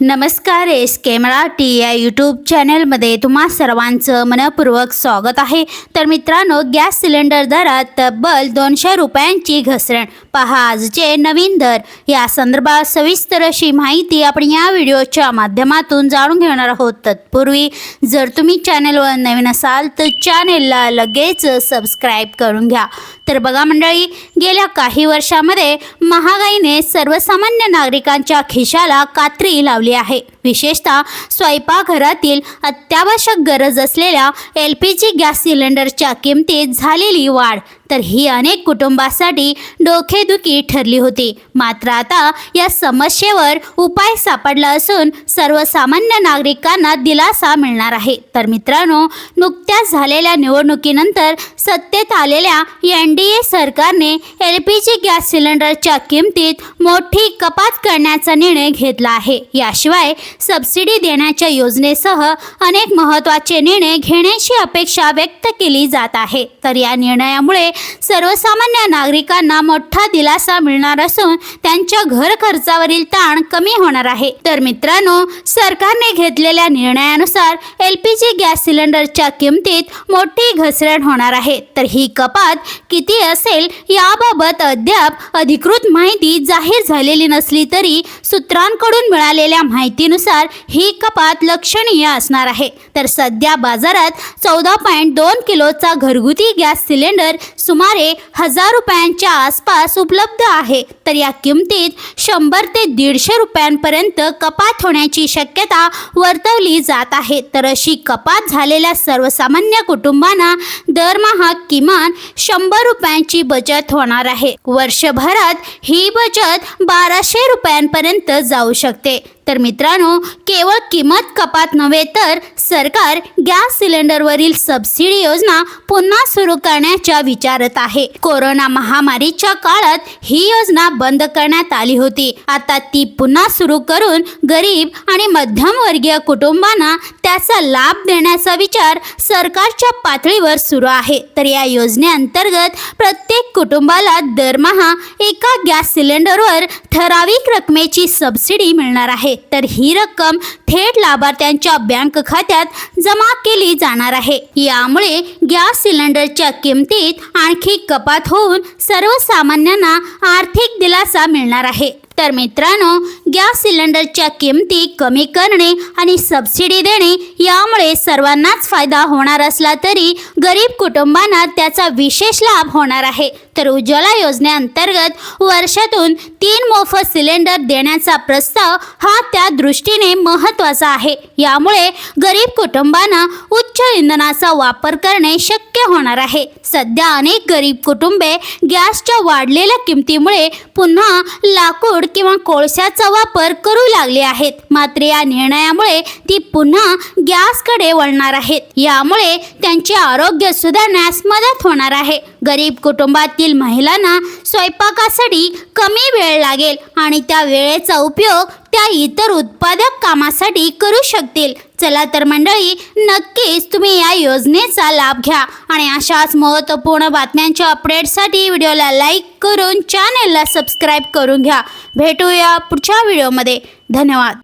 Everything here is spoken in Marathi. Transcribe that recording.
नमस्कार एस के मराठी या यूट्यूब चॅनलमध्ये तुम्हा सर्वांचं मनपूर्वक स्वागत आहे. तर मित्रांनो गॅस सिलेंडर दरात तब्बल दोनशे रुपयांची घसरण. पहा आजचे नवीन दर. या संदर्भात सविस्तर अशी माहिती आपण या व्हिडिओच्या माध्यमातून जाणून घेणार आहोत. तत्पूर्वी जर तुम्ही चॅनलवर नवीन असाल तर चॅनेलला लगेच सबस्क्राईब करून घ्या. तर बघा मंडळी गेल्या काही वर्षामध्ये महागाईने सर्वसामान्य नागरिकांच्या खिशाला कात्री लावली आहे. विशेषतः स्वयंपाकघरातील अत्यावश्यक गरज असलेल्या एल पी जी गॅस सिलेंडरच्या किमतीत झालेली वाढ तर ही अनेक कुटुंबासाठी डोकेदुखी ठरली होती. मात्र आता या समस्येवर उपाय सापडला असून सर्वसामान्य नागरिकांना दिलासा मिळणार आहे. तर मित्रांनो नुकत्याच झालेल्या निवडणुकीनंतर सत्तेत आलेल्या एन एनडीए ए सरकारने एल पी जी गॅस सिलेंडरच्या किमतीत मोठी कपात करण्याचा निर्णय घेतला आहे. याशिवाय सबसिडी देण्याच्या योजनेसह अनेक महत्त्वाचे निर्णय घेण्याची अपेक्षा व्यक्त केली जात आहे. तर या निर्णयामुळे सर्वसामान्य नागरिकांना मोठा दिलासा मिळणार असून त्यांच्या घर खर्चावरील ताण कमी होणार आहे. तर मित्रांनो सरकारने घेतलेल्या निर्णयानुसार एल पी जी गॅस सिलेंडरच्या किमतीत मोठी घसरण होणार आहे. तर ही कपात किती असेल याबाबत अद्याप अधिकृत माहिती जाहीर झालेली नसली तरी सूत्रांकडून मिळालेल्या माहितीनुसार ही कपात लक्षणीय असणार आहे. तर सध्या बाजारात चौदा पॉईंट दोन किलोचा घरगुती गॅस सिलेंडर सुमारे हजार रुपयांच्या आसपास उपलब्ध आहे. तर या किमतीत शंभर ते दीडशे रुपयांपर्यंत कपात होण्याची शक्यता वर्तवली जात आहे. तर अशी कपात झालेल्या सर्वसामान्य कुटुंबांना दरमहा किमान शंभर रुपयांची बचत होणार आहे. वर्षभरात ही बचत बाराशे रुपयांपर्यंत जाऊ शकते. तर मित्रांनो केवळ किंमत कपात नव्हे तर सरकार गॅस सिलेंडरवरील सबसिडी योजना पुन्हा सुरू करण्याच्या विचारत आहे. कोरोना महामारीच्या काळात ही योजना बंद करण्यात आली होती. आता ती पुन्हा सुरू करून गरीब आणि मध्यमवर्गीय कुटुंबांना त्याचा लाभ देण्याचा विचार सरकारच्या पातळीवर सुरू आहे. तर या योजनेअंतर्गत प्रत्येक कुटुंबाला दरमहा एका गॅस सिलेंडरवर ठराविक रकमेची सबसिडी मिळणार आहे. तर ही रक्कम थेट लाभार्थ्यांच्या बँक खात्यात जमा केली जाणार आहे. यामुळे गॅस सिलेंडरच्या किमतीत आणखी कपात होऊन सर्वसामान्यांना आर्थिक दिलासा मिळणार आहे. तर मित्रांनो गॅस सिलेंडरच्या किमती कमी करणे आणि सबसिडी देणे यामुळे सर्वांनाच फायदा होणार असला तरी गरीब कुटुंबांना त्याचा विशेष लाभ होणार आहे. तर उज्ज्वला योजनेअंतर्गत वर्षातून तीन मोफत सिलेंडर देण्याचा प्रस्ताव हा त्या दृष्टीने महत्त्वाचा आहे. यामुळे गरीब कुटुंबांना उच्च इंधनाचा वापर करणे शक्य होणार आहे. सध्या अनेक गरीब कुटुंबे गॅसच्या वाढलेल्या किमतीमुळे पुन्हा लाकूड किंवा कोळशाचा वापर करू लागले आहेत. मात्र या निर्णयामुळे ती पुन्हा गॅसकडे वळणार आहेत. यामुळे त्यांचे आरोग्य सुधारण्यास मदत होणार आहे. गरीब कुटुंबातील महिलांना स्वयंपाकासाठी कमी वेळ लागेल आणि त्या वेळेचा उपयोग त्या इतर उत्पादक कामासाठी करू शकतील. चला तर मंडळी नक्कीच तुम्ही या योजनेचा लाभ घ्या आणि अशाच महत्त्वपूर्ण बातम्यांच्या अपडेटसाठी व्हिडिओला लाईक करून चॅनेलला सबस्क्राईब करून घ्या. भेटूया पुढच्या व्हिडिओमध्ये. धन्यवाद.